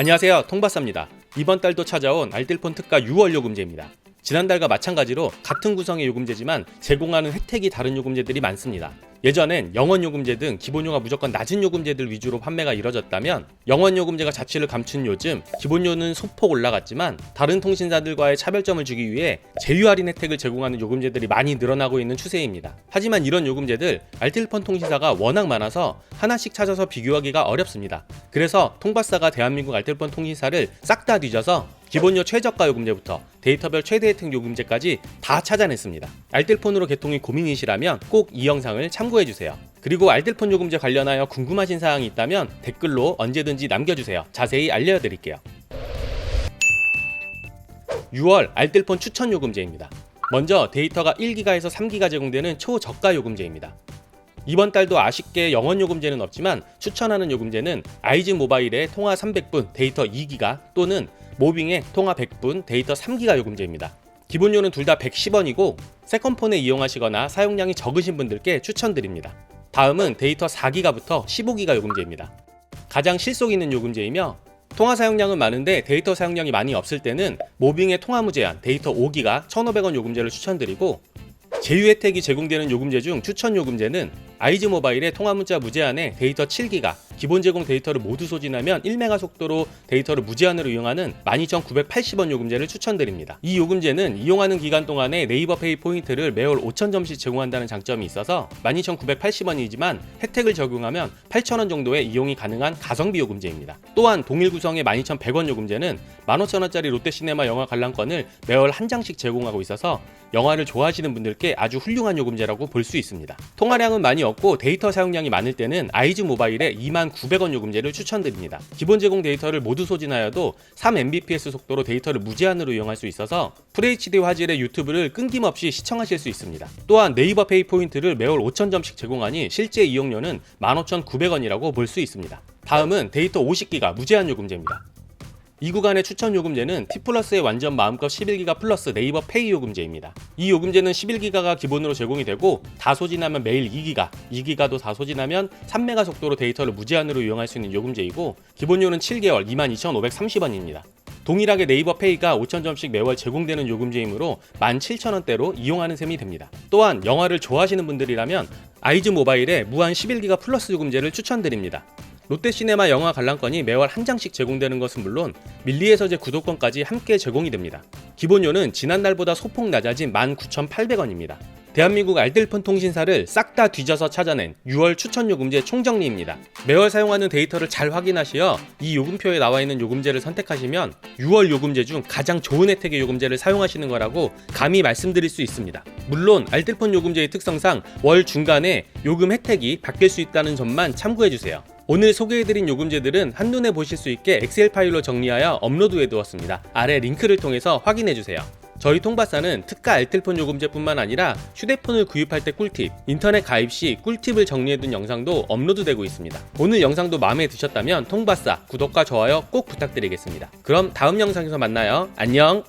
안녕하세요. 통바사입니다. 이번 달도 찾아온 알뜰폰 특가 6월 요금제입니다. 지난달과 마찬가지로 같은 구성의 요금제지만 제공하는 혜택이 다른 요금제들이 많습니다. 예전엔 영원 요금제 등 기본료가 무조건 낮은 요금제들 위주로 판매가 이뤄졌다면 영원 요금제가 자취를 감춘 요즘 기본료는 소폭 올라갔지만 다른 통신사들과의 차별점을 주기 위해 제휴 할인 혜택을 제공하는 요금제들이 많이 늘어나고 있는 추세입니다. 하지만 이런 요금제들 알뜰폰 통신사가 워낙 많아서 하나씩 찾아서 비교하기가 어렵습니다. 그래서 통바사가 대한민국 알뜰폰 통신사를 싹 다 뒤져서 기본료 최저가 요금제부터 데이터별 최대 혜택 요금제까지 다 찾아냈습니다. 알뜰폰으로 개통이 고민이시라면 꼭 이 영상을 참고해 주세요. 그리고 알뜰폰 요금제 관련하여 궁금하신 사항이 있다면 댓글로 언제든지 남겨주세요. 자세히 알려드릴게요. 6월 알뜰폰 추천 요금제입니다. 먼저 데이터가 1기가에서 3기가 제공되는 초저가 요금제입니다. 이번 달도 아쉽게 영원 요금제는 없지만 추천하는 요금제는 아이즈 모바일의 통화 300분 데이터 2기가 또는 모빙의 통화 100분 데이터 3기가 요금제입니다. 기본료는 둘 다 110원이고 세컨폰에 이용하시거나 사용량이 적으신 분들께 추천드립니다. 다음은 데이터 4기가부터 15기가 요금제입니다. 가장 실속 있는 요금제이며 통화 사용량은 많은데 데이터 사용량이 많이 없을 때는 모빙의 통화 무 제한 데이터 5기가 1,500원 요금제를 추천드리고 제휴 혜택이 제공되는 요금제 중 추천 요금제는 아이즈 모바일의 통화 문자 무제한에 데이터 7기가 기본 제공 데이터를 모두 소진하면 1메가 속도로 데이터를 무제한으로 이용하는 12,980원 요금제를 추천드립니다. 이 요금제는 이용하는 기간 동안에 네이버 페이 포인트를 매월 5,000점씩 제공한다는 장점이 있어서 12,980원이지만 혜택을 적용하면 8,000원 정도의 이용이 가능한 가성비 요금제입니다. 또한 동일 구성의 12,100원 요금제는 15,000원짜리 롯데시네마 영화 관람권을 매월 한 장씩 제공하고 있어서 영화를 좋아하시는 분들께 아주 훌륭한 요금제라고 볼 수 있습니다. 통화량은 많이 없고 데이터 사용량이 많을 때는 아이즈 모바일의 2,900원 요금제를 추천드립니다. 기본 제공 데이터를 모두 소진하여도 3mbps 속도로 데이터를 무제한으로 이용할 수 있어서 FHD 화질의 유튜브를 끊김없이 시청하실 수 있습니다. 또한 네이버 페이 포인트를 매월 5,000점씩 제공하니 실제 이용료는 15,900원이라고 볼 수 있습니다. 다음은 데이터 50기가 무제한 요금제입니다. 이 구간의 추천 요금제는 T 플러스의 완전 마음껏 11기가 플러스 네이버 페이 요금제입니다. 이 요금제는 11기가가 기본으로 제공이 되고 다 소진하면 매일 2기가, 2기가도 다 소진하면 3메가 속도로 데이터를 무제한으로 이용할 수 있는 요금제이고 기본료는 7개월 22,530원입니다. 동일하게 네이버 페이가 5,000점씩 매월 제공되는 요금제이므로 17,000원대로 이용하는 셈이 됩니다. 또한 영화를 좋아하시는 분들이라면 아이즈 모바일의 무한 11기가 플러스 요금제를 추천드립니다. 롯데시네마 영화 관람권이 매월 한 장씩 제공되는 것은 물론 밀리에서제 구독권까지 함께 제공이 됩니다. 기본료는 지난달보다 소폭 낮아진 19,800원입니다. 대한민국 알뜰폰 통신사를 싹 다 뒤져서 찾아낸 6월 추천 요금제 총정리입니다. 매월 사용하는 데이터를 잘 확인하시어 이 요금표에 나와 있는 요금제를 선택하시면 6월 요금제 중 가장 좋은 혜택의 요금제를 사용하시는 거라고 감히 말씀드릴 수 있습니다. 물론 알뜰폰 요금제의 특성상 월 중간에 요금 혜택이 바뀔 수 있다는 점만 참고해 주세요. 오늘 소개해드린 요금제들은 한눈에 보실 수 있게 엑셀 파일로 정리하여 업로드해 두었습니다. 아래 링크를 통해서 확인해 주세요. 저희 통바사는 특가 알뜰폰 요금제뿐만 아니라 휴대폰을 구입할 때 꿀팁, 인터넷 가입 시 꿀팁을 정리해둔 영상도 업로드되고 있습니다. 오늘 영상도 마음에 드셨다면 통바사 구독과 좋아요 꼭 부탁드리겠습니다. 그럼 다음 영상에서 만나요. 안녕!